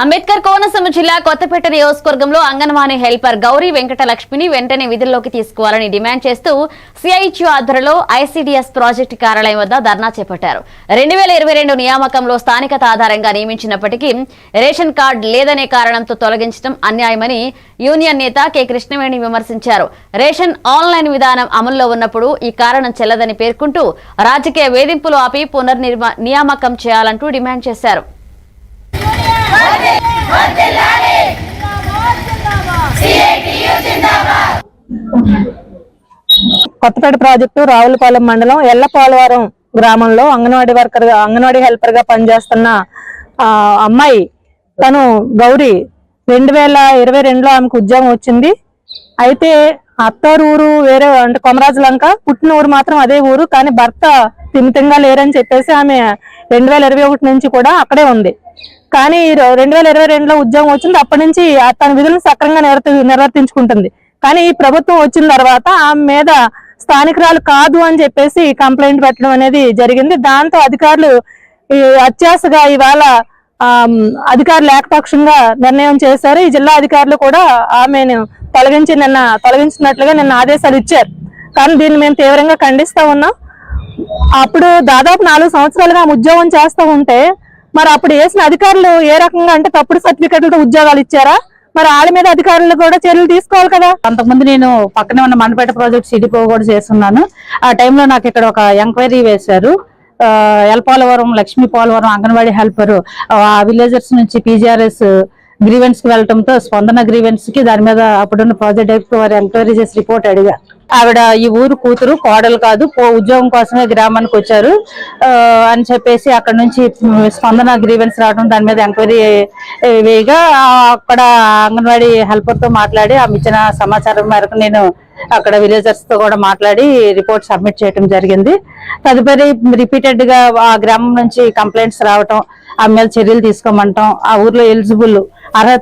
అంబేద్కర్ కోనసీమ జిల్లా కొత్తపేట నియోజకవర్గంలో అంగన్వాడీ హెల్పర్ గౌరీ వెంకటలక్ష్మిని వెంటనే విధుల్లోకి తీసుకోవాలని డిమాండ్ చేస్తూ సిఐచ్యూ ఆధ్వర్యంలో ఐసీడీఎస్ ప్రాజెక్టు కార్యాలయం వద్ద ధర్నా చేపట్టారు. రెండు వేల ఇరవై రెండు నియామకంలో స్థానికత ఆధారంగా నియమించినప్పటికీ రేషన్ కార్డు లేదనే కారణంతో తొలగించడం అన్యాయమని యూనియన్ నేత కె కృష్ణవేణి విమర్శించారు. రేషన్ ఆన్లైన్ విధానం అమల్లో ఉన్నప్పుడు ఈ కారణం చెల్లదని పేర్కొంటూ రాజకీయ వేధింపులు ఆపి పునర్నిర్మా నియామకం చేయాలంటూ డిమాండ్ చేశారు. కొత్తపేట ప్రాజెక్టు రావులపాలెం మండలం ఎల్లపాలవరం గ్రామంలో అంగన్వాడీ వర్కర్గా అంగన్వాడీ హెల్పర్గా పనిచేస్తున్న ఆ, అమ్మాయి. తను గౌరీ. రెండు వేల ఇరవై రెండులో ఆమెకు ఉద్యోగం వచ్చింది. అయితే అత్తారు ఊరు వేరే అంటే కొమరాజు లంక పుట్టిన ఊరు మాత్రం అదే ఊరు కానీ భర్త తిమితంగా లేరని చెప్పేసి ఆమె రెండు వేల ఇరవై ఒకటి నుంచి కూడా అక్కడే ఉంది. కానీ రెండు వేల ఇరవై రెండులో ఉద్యోగం వచ్చింది అప్పటి నుంచి తన విధులను సక్రంగా నిర్వర్తి నిర్వర్తించుకుంటుంది. కానీ ఈ ప్రభుత్వం వచ్చిన తర్వాత ఆమె మీద స్థానికురాలు కాదు అని చెప్పేసి కంప్లైంట్ పెట్టడం అనేది జరిగింది. దాంతో అధికారులు ఈ అత్యాసగా ఇవాళ అధికారులు ఏకపక్షంగా నిర్ణయం చేశారు. ఈ జిల్లా అధికారులు కూడా ఆమెను తొలగించి నిన్న తొలగించినట్లుగా నిన్న ఆదేశాలు ఇచ్చారు. కానీ దీన్ని మేము తీవ్రంగా ఖండిస్తూ ఉన్నాం. అప్పుడు దాదాపు నాలుగు సంవత్సరాలుగా ఆమె ఉద్యోగం చేస్తూ ఉంటే మరి అప్పుడు వేసిన అధికారులు ఏ రకంగా అంటే తప్పుడు సర్టిఫికెట్లతో ఉద్యోగాలు ఇచ్చారా? మరి వాళ్ళ మీద అధికారులు కూడా చర్యలు తీసుకోవాలి కదా? అంతకుముందు నేను పక్కనే ఉన్న మండపేట ప్రాజెక్ట్ సిడిపో కూడా చేస్తున్నాను. ఆ టైంలో నాకు ఇక్కడ ఒక ఎంక్వైరీ వేశారు. ఆ, ఎల్పాలవరం లక్ష్మీ పోలవరం అంగన్వాడీ హెల్పర్. ఆ విలేజర్స్ నుంచి పీజీఆర్ఎస్ గ్రీవెన్స్కి వెళ్ళటంతో స్పందన గ్రీవెన్స్కి దాని మీద అప్పుడున్న ప్రాజెక్ట్ డైరెక్టర్ వారు ఎంక్వైరీ చేసి రిపోర్ట్ అడిగా. ఆవిడ ఈ ఊరు కూతురు కోడలు కాదు పో- ఉద్యోగం కోసమే గ్రామానికి వచ్చారు. అని చెప్పేసి అక్కడ నుంచి స్పందన గ్రీవెన్స్ రావడం దాని మీద ఎంక్వైరీ వేయగా అక్కడ అంగన్వాడీ హెల్పర్తో మాట్లాడి ఆమె ఇచ్చిన సమాచారం మేరకు నేను అక్కడ విలేజర్స్తో కూడా మాట్లాడి రిపోర్ట్ సబ్మిట్ చేయడం జరిగింది. తదుపరి రిపీటెడ్గా ఆ గ్రామం నుంచి కంప్లైంట్స్ రావటం ఆ మీద చర్యలు తీసుకోమంటాం. ఆ ఊర్లో ఎలిజిబుల్ అర్హత